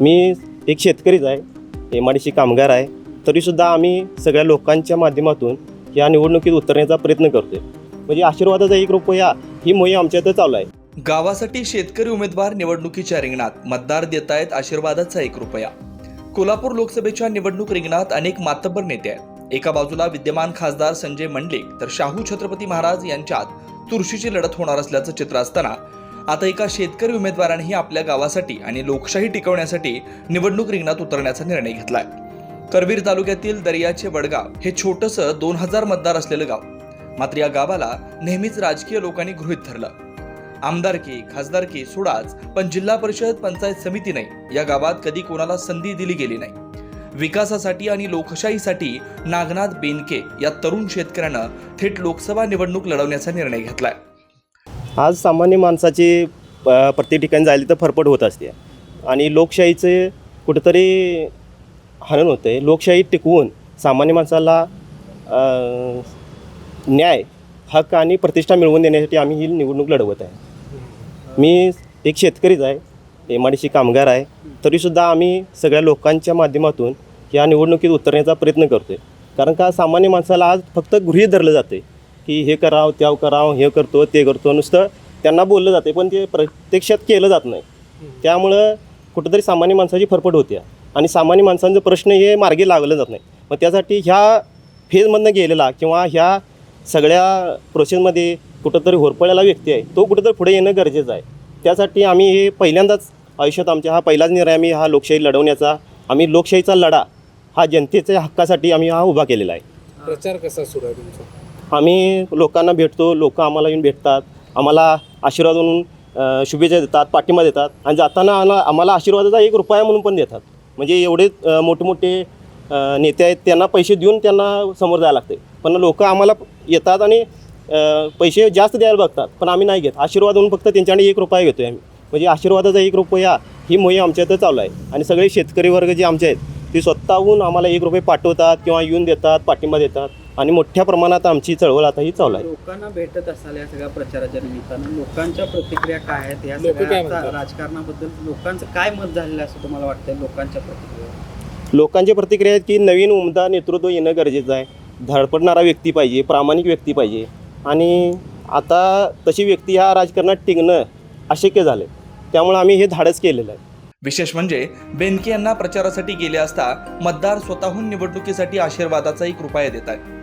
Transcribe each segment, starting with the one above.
मी एक शेतकरीच आहे M I D C कामगार आहे तरीसुद्धा आम्ही सगळ्या लोकांच्या माध्यमातून या निवडणुकीत उतरण्याचा प्रयत्न करतोय. म्हणजे आशीर्वादाचा एक रुपया ही मोहीम आमच्या इथं चालू आहे. गावासाठी शेतकरी उमेदवार निवडणुकीच्या रिंगणात मतदार देत आहेत आशीर्वादाचा एक रुपया. कोल्हापूर लोकसभेच्या निवडणूक रिंगणात अनेक मातब्बर नेते आहेत. एका बाजूला विद्यमान खासदार संजय मंडलिक तर शाहू छत्रपती महाराज यांच्यात तुळशीची लढत होणार असल्याचं चित्र असताना आता एका शेतकरी उमेदवारानेही आपल्या गावासाठी आणि लोकशाही टिकवण्यासाठी निवडणूक रिंगणात उतरण्याचा निर्णय घेतलाय. करवीर तालुक्यातील दर्याचे वडगाव हे छोटंसं दोन हजार मतदार असलेलं गाव. मात्र या गावाला नेहमीच राजकीय लोकांनी गृहित धरलं. आमदारकी खासदारकी सोडाच पण जिल्हा परिषद पंचायत समितीने या गावात कधी कोणाला संधी दिली गेली नाही. विकासासाठी आणि लोकशाहीसाठी नागनाथ बेनके या तरुण शेतकऱ्यानं थेट लोकसभा निवडणूक लढवण्याचा निर्णय घेतलाय. आज सामान्य माणसाची प- प्रत्येक ठिकाणी जायला तर फरफट होत असते. आणि लोकशाहीचे कुठंतरी हनन होते. लोकशाही टिकवून सामान्य माणसाला न्याय हक्क आणि प्रतिष्ठा मिळवून देण्यासाठी आम्ही ही निवडणूक लढवत आहे. मी एक शेतकरीच आहे एम आय डी कामगार आहे. तरीसुद्धा आम्ही सगळ्या लोकांच्या माध्यमातून या निवडणुकीत उतरण्याचा प्रयत्न करतो आहे कारण का सामान्य माणसाला आज फक्त गृहीत धरलं जाते की हे करावं त्या करावं हे करतो ते करतो. नुसतं त्यांना बोललं जाते पण ते प्रत्यक्षात केलं जात नाही. त्यामुळं कुठंतरी सामान्य माणसाची फरफट होते. आणि सामान्य माणसांचं प्रश्न हे मार्गी लागलं जात नाही. मग त्यासाठी ह्या फेजमधनं गेलेला किंवा ह्या सगळ्या प्रोसेसमध्ये कुठंतरी होरपळलेला व्यक्ती आहे तो कुठंतरी पुढे येणं गरजेचं आहे. त्यासाठी आम्ही हे पहिल्यांदाच आयुष्यात आमच्या हा पहिलाच निर्णय आम्ही हा लोकशाही लढवण्याचा आम्ही लोकशाहीचा लढा हा जनतेच्या हक्कासाठी आम्ही हा उभा केलेला आहे. प्रचार कसा सुरू आहे तुमचा? आम्ही लोकांना भेटतो लोक आम्हाला येऊन भेटतात आम्हाला आशीर्वाद म्हणून शुभेच्छा देतात पाठिंबा देतात आणि जाताना आम्हाला आम्हाला आशीर्वादाचा एक रुपया म्हणून पण देतात. म्हणजे एवढे मोठमोठे नेते आहेत त्यांना पैसे देऊन त्यांना समोर जायला लागते पण लोक आम्हाला येतात आणि पैसे जास्त द्यायला बघतात पण आम्ही नाही घेत. आशीर्वाद म्हणून फक्त त्यांच्याकडे एक रुपया घेतो आम्ही. म्हणजे आशीर्वादाचा एक रुपया ही मोहीम आमच्या इथं चालू आहे. आणि सगळे शेतकरी वर्ग जे आमचे आहेत ते स्वतःहून आम्हाला एक रुपये पाठवतात किंवा येऊन देतात पाठिंबा देतात. आणि मोठ्या प्रमाणात आमची चळवळ आता ही चालू आहे. लोकांना भेटत असाल या सगळ्या प्रचाराच्या निमित्तानं. लोकांच्या प्रतिक्रिया काय आहेत? या सगळ्या राजकारणाबद्दल लोकांचं काय मत झालेलं आहे असं तुम्हाला वाटतंय लोकांच्या प्रतिक्रिया लोकांची प्रतिक्रिया आहेत की नवीन उमदा नेतृत्व येणं गरजेचं आहे. धडपडणारा व्यक्ती पाहिजे प्रामाणिक व्यक्ती पाहिजे. आणि आता तशी व्यक्ती ह्या राजकारणात टिकणं अशक्य झालं त्यामुळे आम्ही हे धाडस केलेलं आहे. विशेष म्हणजे बेनके यांना प्रचारासाठी गेले असता मतदार स्वतःहून निवडणुकीसाठी आशीर्वादाचा एक रुपया देत आहेत.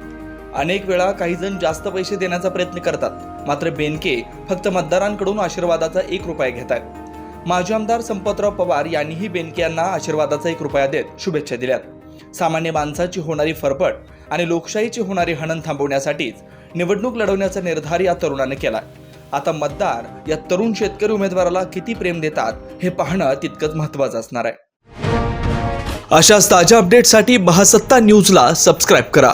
अनेक वेळा काही जण जास्त पैसे देण्याचा प्रयत्न करतात. मात्र बेनके फक्त मतदारांकडून आशीर्वादाचा एक रुपया घेत आहेत. माजी आमदार संपतराव पवार यांनीही बेनके यांना आशीर्वादाचा एक रुपया देत शुभेच्छा दिल्यात. सामान्य माणसाची होणारी फरफट आणि लोकशाहीची होणारी हणन थांबवण्यासाठीच निवडणूक लढवण्याचा निर्धार या तरुणाने केला आता मतदार या तरुण शेतकरी उमेदवाराला किती प्रेम देतात हे पाहणं तितकंच महत्त्वाचं असणार आहे. अशाच ताज्या अपडेटसाठी महासत्ता न्यूजला सबस्क्राईब करा.